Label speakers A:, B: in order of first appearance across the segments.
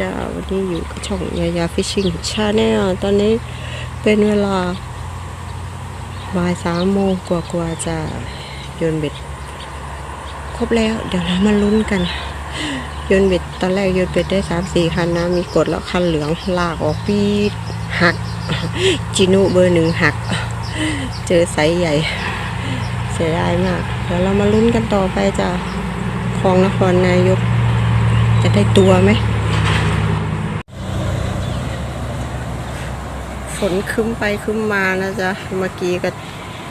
A: วัสดีจ้าวันนี้อยู่กับช่องยายาฟิชชิ่งชาแนลตอนนี้เป็นเวลาบ่ายสามโมงกว่ากว่าๆจะโยนเบ็ด ครบแล้ว เดี๋ยวเรามาลุ้นกันโยนเบ็ดตอนแรกโยนเบ็ดได้สามสี่คันนะมีกดแล้วคันเหลืองลากออกปีดหัก จินุเบอร์หนึ่งหัก เจอไซส์ใหญ่ เสียดายมาก เดี๋ยวเรามาลุ้นกันต่อไปจ้ะคลองนครนายกจะได้ตัวไหม ฝนคึ้มไปคึ้มมานะจ๊ะ เมื่อกี้ก็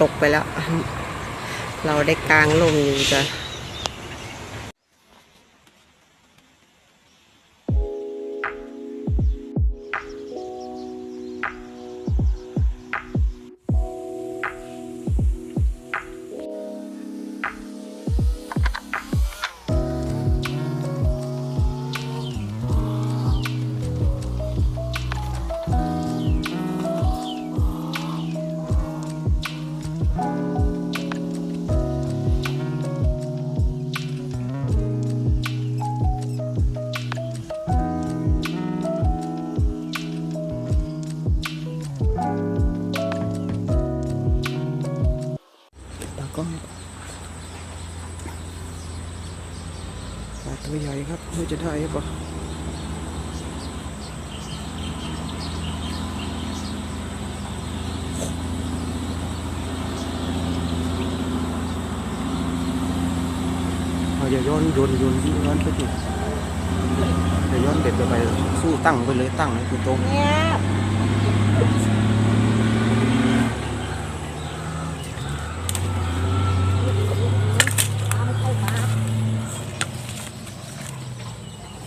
A: ตกไปแล้ว เราได้กลางลมอยู่จ้ะ
B: จะได้หรือเปล่าเอย่าย้อนโยนโยนย้อนไปดิอย่าย้อนเด็ดไปสู้ตั้งไปเลยตั้งให้คือตรง
A: เงียบ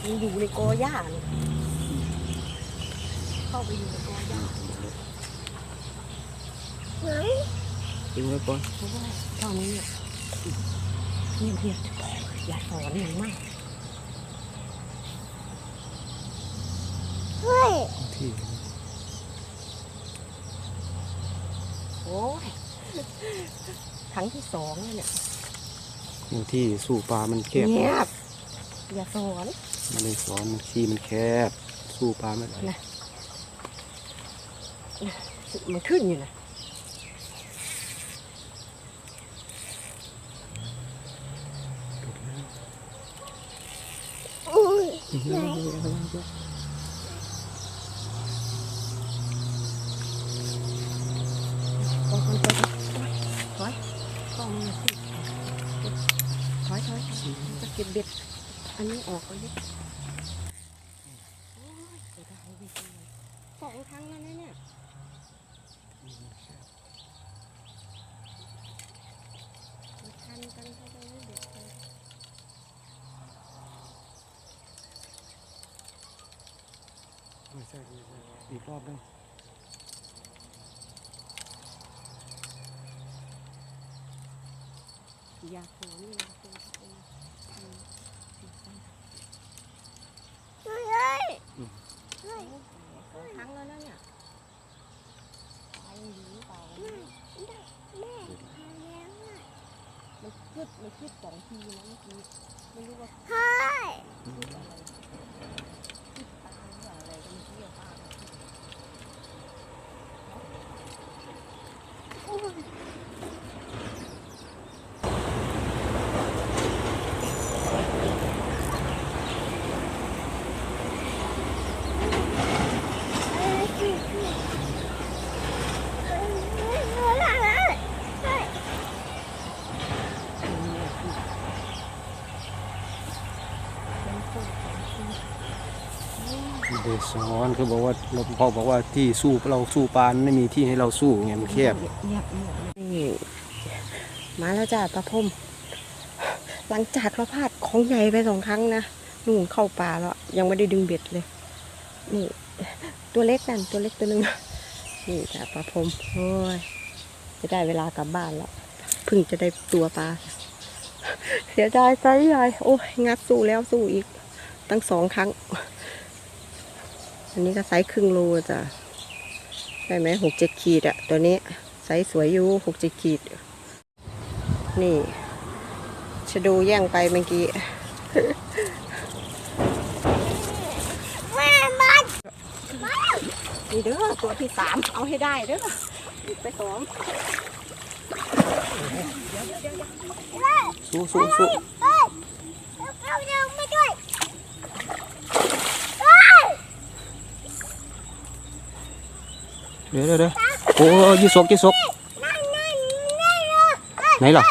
A: มัน อยู่ในกอหญ้าเนี่ยเข้าไปอยู่ในกอหญ้าไหน
B: ทิ้งไว้ก่อน
A: เพราะว่าตอนนี้เนี่ยเงียบเงียบๆจะบอกอย่าสอนอย่างมากเฮ้ย
B: ที่
A: โอ้ยครั้งที่สองแล้วเนี่ย
B: อยู่ที่สู้ปลามันแคบ
A: เงียบอย่าสอน
B: มันเลยสอนมันที่มันแคบ สู้ปลาไม่ได้
A: นะมันขึ้นอยู่นะอุ้ยไหนโอ้คนตัวถอยกล้องมันสิถอยถอยจะเก็บเบ็ด อันนี้ออกก็ยึดโอ้ยเสียดายดิสองครั้งแล้วนะเนี่ยมาทันกันเขาจะไม่เบ็ดเลย
B: ไม่ใช่อีกรอบนึง
A: อยากสอนนี่นะตัวเองอืมเฮ้ยเฮ้ยเฮ้ยสองครั้งแล้วนะเนี่ยตายยังอยู่หรือเปล่าแม่แม่มัน ขึ้นมันขึ้นสองทีนะเมื่อกี้ไม่รู้ว่าเฮ้ยขึ้นอะไรขึ้นตาหรืออะไรก็ไม่รู้อะป้าโอ้ย
B: เดสอนเขาบอกว่าเราพ่อบอกว่าที่สู้เราสู้ปลาไม่มีที่ให้เราสู้ไงมันแคบ
A: นี่มาแล้วจ้าตาพรมหลังจากเราพลาดของใหญ่ไปสองครั้งนะนู่นเข้าป่าแล้วยังไม่ได้ดึงเบ็ดเลย นี่ ตัวเล็กนั่นตัวเล็กตัวนึงนี่จ้าปลาพรมโอ้ยจะได้เวลากลับบ้านแล้วเพิ่งจะได้ตัวปลาเสียดายไซใหญ่โอ้ยงัดสู้แล้วสู้อีก ตั้งสองครั้ง อันนี้ก็ไซส์ครึ่งโลจ้ะใช่ไหมหกเจ็ดขีดอะตัวนี้ไซส์สวยอยู่หกเจ็ดขีด นี่ชะดูแย่งไปเมื่อกี้นี่เด้อตัวที่สามเอาให้ได้เด้อไปสอง
B: สู้สู้สู้
C: เดี๋ย
B: วเดี๋ยวเดี๋ยวโอ้ยี่สกยี่สก
C: นั่นนั่นนั่นเลย
B: ไหนล่ะ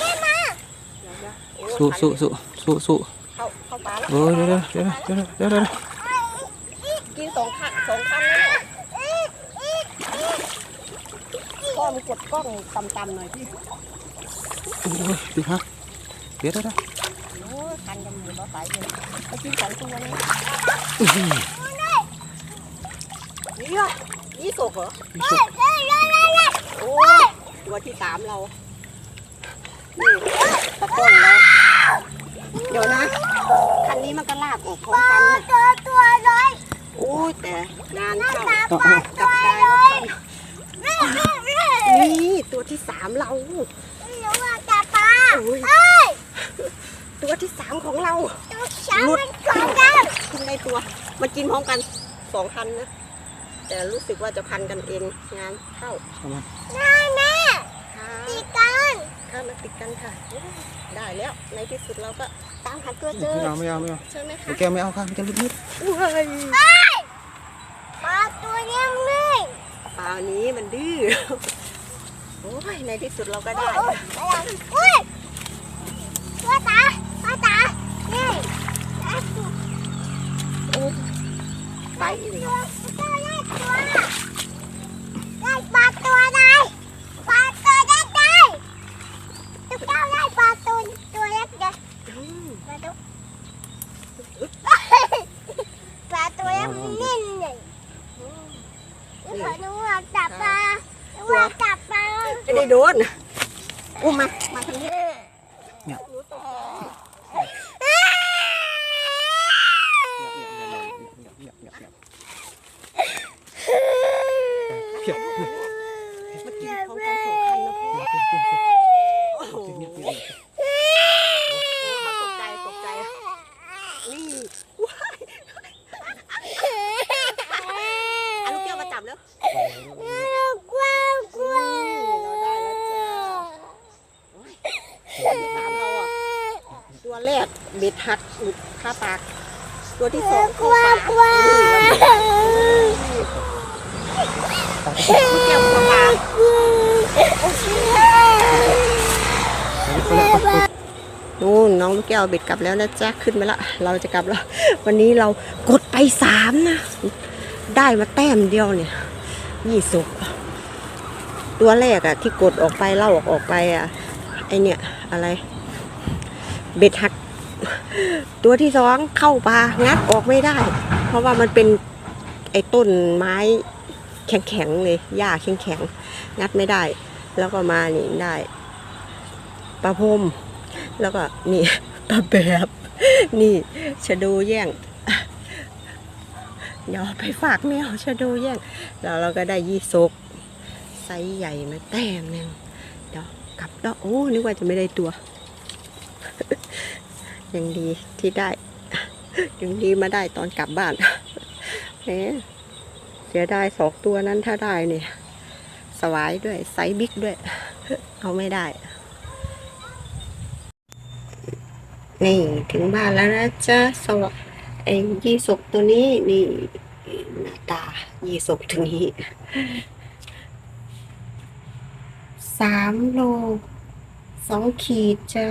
C: ได้มา
B: สู้สู้สู้สู้สู้
A: เข้าเข้าปลาแล้ว
B: โอ้ ยี่
A: สก
B: เห
A: รอ
B: ยี่สก
A: โอ้ยตัวที่สามเรา นี่ตะกร้องเราเดี๋ยวนะ คันนี้มันก็ลากออกพร้อมกันนะ
C: ตัวตัวร้อย
A: โอ้ยแต่นานเข้ากับกายว่านี่ตัวที่สามเรา
C: หนูว่าจะปลา
A: โอ้
C: ย
A: ตัวที่สามของเรา
C: ตัวช้างมันกองกัน
A: กินในตัว มันกินพร้อมกันสองคันนะ แต่รู้สึกว่าจะพันกันเองงานเข้า
B: เอามา
C: แม่แม่
A: ค่ะ
C: ตีกัน
A: ถ้ามันติดกันค่ะโอ้ยได้แล้วในที่สุดเราก็ตามหาตัวเจอ
B: ไม่เอาไม่เอาไม่เอา
A: ใช่ไหมคะ
B: แกไม่เอาค่ะมันจะลุกนิด
A: อุ้ย
C: ปลาตัวยังไม่
A: ปลานี้มันดื้อโอ้ยในที่สุดเราก็ได้
C: อุ้ยตัวตาตัวตานี่
A: ไปอีก
C: ตัวตัวได้ตัวได้ปลาตัวไหนปลาตัวได้ได้ตัวเจ้าได้ปลาตัวตัวเล็กเด็ก
A: อืม
C: ปลาตัวปลาตัวเล็กนิ่งเลยนี่ขอหนูว่าจับปลาหนูว่าจับปลา
A: ไม่ได้โดนอุ้มมา มาทางนี้
B: เพียบ
A: เมื่อกี้พร้อมกันสองคันนะพ่อโอ้โหตกใจตกใจนี่ว้ายเอาลูกแก้วมาจับแล้ว
C: กลัวกลัว
A: เราได้แล้วจ้าสามเราอะตัวแรกเบ็ดหักหลุดคาปาก ตัวที่สอง
C: ก
A: เข้า
C: ลัว
A: ปาก
C: กลัว
A: ลูกแก้วเข้าปาก นู่นน้องลูกแก้วเบ็ดกลับแล้วนะจ๊ะขึ้นมาละ เราจะกลับแล้ว วันนี้เรากดไปสามนะ ได้มาแต้มเดียวเนี่ยยี่สิบตัวแรกอะที่กดออกไปเล่าออกออกไปอะไอเนี่ยอะไร เบ็ดหัก ตัวที่สองเข้าปลางัดออกไม่ได้ เพราะว่ามันเป็นไอ้ต้นไม้ แข็งๆเลยหญ้าแข็งๆงัดไม่ได้ แล้วก็มานี่ได้ปลาพมแล้วก็นี่ปลาแบบนี่ชะดูแย่งเดี๋ยวเอไปฝากแมวชะดูแย่งแล้วเราก็ได้ยี่สกไซส์ใหญ่มาแต้มหนึงเดี๋ยวกลับแล้วโอ้นึกว่าจะไม่ได้ตัว ยังดีที่ได้ยังดีมาได้ตอนกลับบ้านเอ๊ะ เสียดายสองตัวนั้นถ้าได้เนี่ยสวายด้วยไซส์บิ๊กด้วย เอาไม่ได้ นี่ถึงบ้านแล้วนะจ๊ะสวัสไอ้ยี่สกตัวนี้นี่หน้าตายี่สกตัวนี้สามโลสองขีดจ้ะ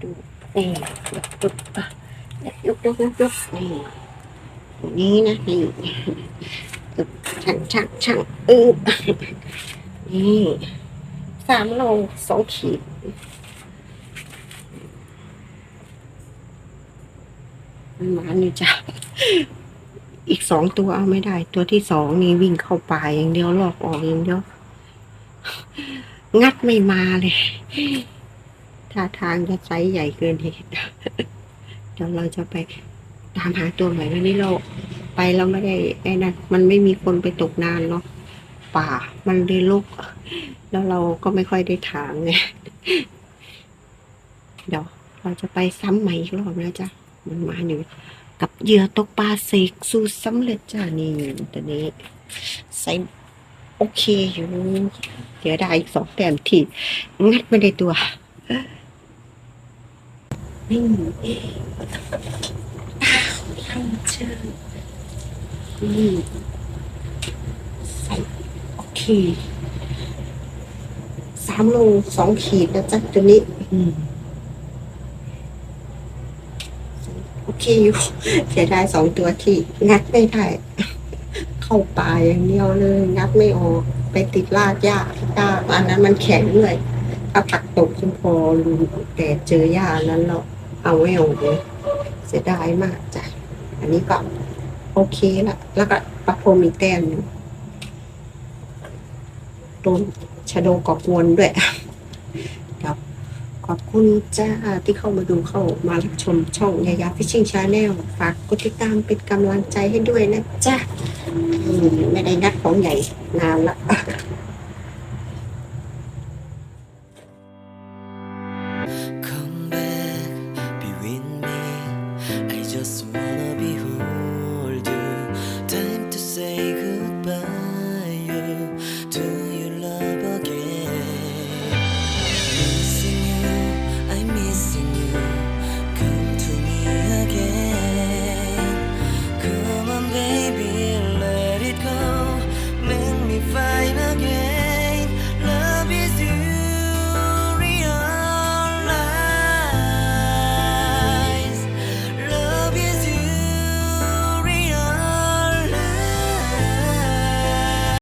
A: ดูนี่ยกยกยกยกยกยกนี่ นี้นะนี่ช่างช่างช่างอึบนี่สามโลสองขีดมันหวานอยู่จ้ะอีกสองตัวเอาไม่ได้ ตัวที่สองนี่วิ่งเข้าป่าอย่างเดียวลอกออกอย่างเดียว งัดไม่มาเลยท่าทางจะไซส์ใหญ่เกินเหตุเดี๋ยวเราจะไป ตามหาตัวใหม่วันนี้เราไปเราไม่ได้ไอ้นั่นมันไม่มีคนไปตกนานเนาะป่ามันเลยลุก แล้วเราก็ไม่ค่อยได้ถางไงเดี๋ยวเราจะไปซ้ำใหม่อีกรอบนะจ๊ะมันมาอยู่กับเหยื่อตกปลาเสกสูตรสำเร็จจ้านี่ตัวนี้ใส่โอเคอยู่ เดี๋ยวได้อีกสองแต้มที่งัดไม่ได้ตัวนี่ อ้าวเราเจอนี่ใส่โอเคสามโลสองขีดนะจ๊ะตัวนี้โอเคอยู่เสียดายสองตัวที่งัดไม่ได้เข้าป่าอย่างเดียวเลยงัดไม่ออกไปติดลากหญ้าหญ้าอันนั้นมันแข็งเลยถ้าผักตกจนพอรูแต่เจอหญ้านั้นเราเอาไม่ออกเลยเสียดายมาก อันนี้ก็โอเคละแล้วก็ประพรมอีกแต้มหนึ่งโดนชะโดกอบวนด้วยครับขอบคุณจ้าที่เข้ามาดูเข้ามารับชมช่องยายาฟิชชิ่งชาแนลฝากกดติดตามเป็นกำลังใจให้ด้วยนะจ้าไม่ได้นัดของใหญ่นานละ